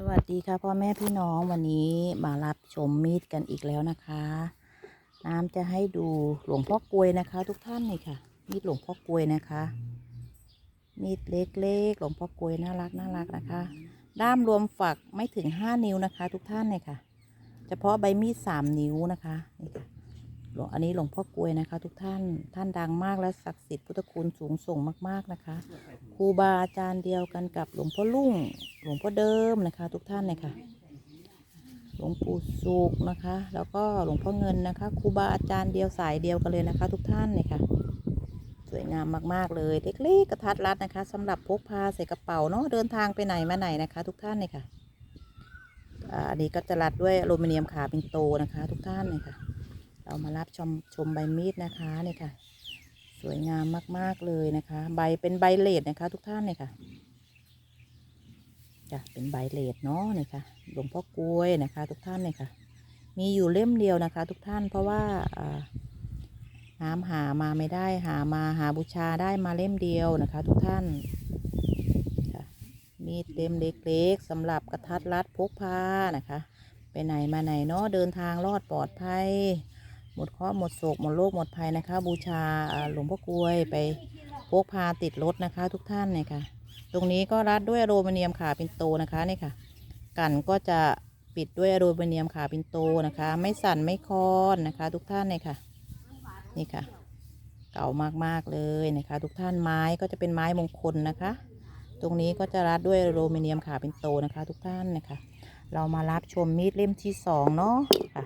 สวัสดีค่ะพ่อแม่พี่น้องวันนี้มารับชมมีดกันอีกแล้วนะคะ น้ำจะให้ดูหลวงพ่อกลวยนะคะ ทุกท่านนี่ค่ะ มีดหลวงพ่อกลวยนะคะ มีดเล็กๆหลวงพ่อกลวยน่ารักน่ารักนะคะ ด้ามรวมฝักไม่ถึงห้านิ้วนะคะ ทุกท่านเนี่ยค่ะ เฉพาะใบมีดสามนิ้วนะคะนี่ค่ะ ลวงอันนี้หลวงพ่อกลวยนะคะ ทุกท่านท่านดังมากและศักดิ์สิทธิ์พุทธคุณสูงส่งมาก ๆนะคะครูบาอาจารย์เดียวกันกับหลวงพ่อลุ่งหลวงพ่อเดิมนะคะ ทุกท่านเลยค่ะหลวงปู่สุกนะคะ แล้วก็หลวงพ่อเงินนะคะครูบาอาจารย์เดียวสายเดียวกันเลยนะคะ ทุกท่านเลยค่ะ สวยงามมากๆเลยเล็กๆกระทัดรัดนะคะสำหรับพกพาใส่กระเป๋าเนาะเดินทางไปไหนมาไหนนะคะ ทุกท่านเลยค่ะอันนี้ก็จะรัดด้วยอลูมิเนียมขาเป็นโตนะคะ ทุกท่านเลยค่ะ เรามารับชมชมใบมีดนะคะนี่ค่ะ สวยงามมากๆเลยนะคะ ใบเป็นใบเลดนะคะ ทุกท่านเนี่ยค่ะจะเป็นใบเลดเนาะเนี่ยค่ะหลวงพ่อกล้วยนะคะ ทุกท่านเนี่ยค่ะ มีอยู่เล่มเดียวนะคะ ทุกท่านเพราะว่าน้ำหามาไม่ได้หามาหาบูชาได้มาเล่มเดียวนะคะ ทุกท่านมีดเล่มเล็กๆสำหรับกระทัดรัดพกพานะคะ ไปไหนมาไหนเนาะเดินทางรอดปลอดภัย หมดเคราะห์หมดโศกหมดโรคหมดภัยนะคะ บูชาหลวงพ่อกลวยไปพกพาติดรถนะคะ ทุกท่านเนี่ยค่ะ ตรงนี้ก็รัดด้วยอลูมิเนียมขาปินโตนะคะนี่ค่ะ กันก็จะปิดด้วยอลูมิเนียมขาปินโตนะคะ ไม่สั่นไม่คลอนนะคะ ทุกท่านเนี่ยค่ะ นี่ค่ะ เก่ามากๆเลยนะคะ ทุกท่านไม้ก็จะเป็นไม้มงคลนะคะ ตรงนี้ก็จะรัดด้วยอลูมิเนียมขาปินโตนะคะ ทุกท่านนะคะ เรามารับชมมีดเล่มที่สองเนาะค่ะ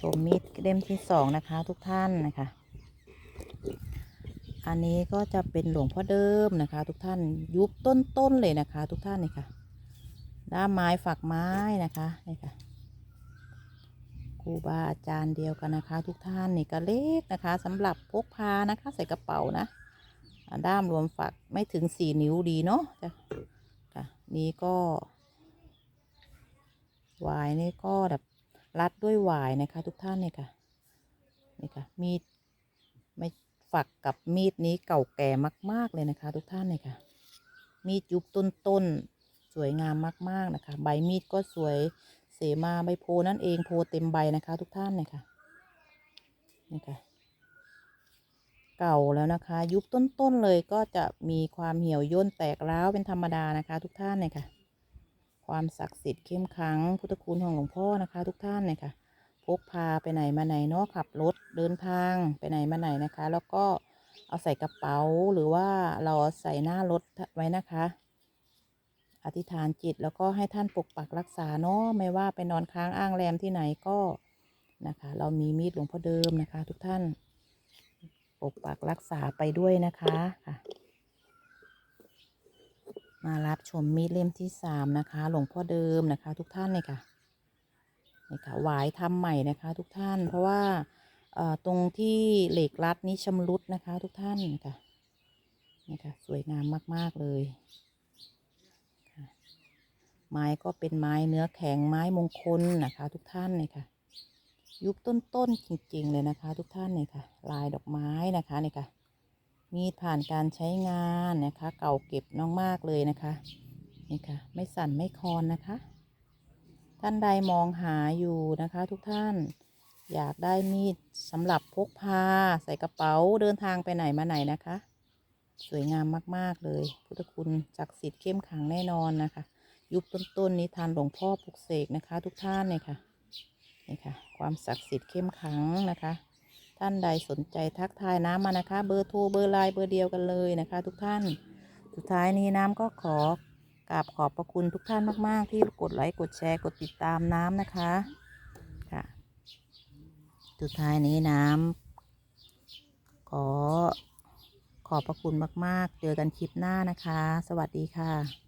ชมมีดเล่มที่สองนะคะทุกท่านนะคะ อันนี้ก็จะเป็นหลวงพ่อเดิมนะคะ ทุกท่านยุบต้นๆเลยนะคะ ทุกท่านนี่ค่ะ ด้ามไม้ฝักไม้นะคะนี่ค่ะครูบาอาจารย์เดียวกันนะคะ ทุกท่านนี่ก็เล็กนะคะสำหรับพกพานะคะ ใส่กระเป๋านะด้ามรวมฝักไม่ถึงสี่นิ้วดีเนาะจ้ะค่ะนี่ก็วายนี่ก็แบบ รัดด้วยวายนะคะ ทุกท่านเนี่ยค่ะนี่ค่ะมีดไม่ฝักกับมีดนี้เก่าแก่มาก ๆ เลยนะคะ ทุกท่านเนี่ยค่ะ มีดยุบต้นๆสวยงามมาก ๆนะคะ ใบมีดก็สวยเสมาใบโพนั่นเองโพเต็มใบนะคะ ทุกท่านเนี่ยค่ะนี่ค่ะเก่าแล้วนะคะ ยุบต้นๆเลยก็จะมีความเหี่ยวย่นแตกร้าวเป็นธรรมดานะคะ ทุกท่านเนี่ยค่ะ ความศักดิ์สิทธิ์เข้มขังพุทธคุณของหลวงพ่อนะคะ ทุกท่านเนี่ยค่ะพกพาไปไหนมาไหนเนาะขับรถเดินทางไปไหนมาไหนนะคะ แล้วก็เอาใส่กระเป๋าหรือว่าเราใส่หน้ารถไว้นะคะ อธิษฐานจิตแล้วก็ให้ท่านปกปักรักษาเนาะไม่ว่าไปนอนค้างอ้างแรมที่ไหนก็นะคะ เรามีมีดหลวงพ่อเดิมนะคะ ทุกท่านปกปักรักษาไปด้วยนะคะค่ะ มารับชมมีดเล่มที่สามนะคะ หลวงพ่อเดิมนะคะ ทุกท่านเลยค่ะนี่ค่ะหวายทำใหม่นะคะ ทุกท่าน เพราะว่าเอ่อตรงที่เหล็กรัดนี้ชำรุดนะคะ ทุกท่านค่ะนี่ค่ะสวยงามมาก ๆ เลยไม้ก็เป็นไม้เนื้อแข็งไม้มงคลนะคะ ทุกท่านนี่ค่ะ ยุบต้นๆจริง ๆ เลยนะคะ ทุกท่านนี่ค่ะ ลายดอกไม้นะคะนี่ค่ะ มีดผ่านการใช้งานนะคะ เก่าเก็บน้องมากเลยนะคะนี่ค่ะ ไม่สั่นไม่คอนนะคะ ท่านใดมองหาอยู่นะคะ ทุกท่านอยากได้มีดสำหรับพกพาใส่กระเป๋าเดินทางไปไหนมาไหนนะคะ สวยงามมาก ๆ เลย พุทธคุณศักดิ์สิทธิ์เข้มขังแน่นอนนะคะ ยุคต้นๆนี้ทานหลวงพ่อปลุกเสกนะคะ ทุกท่านเนี่ยค่ะนี่ค่ะ ความศักดิ์สิทธิ์เข้มขังนะคะ ท่านใดสนใจทักทายน้ำมานะคะ เบอร์โทรเบอร์ไลน์เบอร์เดียวกันเลยนะคะ ทุกท่าน สุดท้ายนี้น้ำก็ขอกราบขอบพระคุณทุกท่านมาก ๆ ที่กดไลค์กดแชร์กดติดตามน้ำนะคะค่ะ สุดท้ายนี้น้ำขอขอบพระคุณมาก ๆ เจอกันคลิปหน้านะคะ สวัสดีค่ะ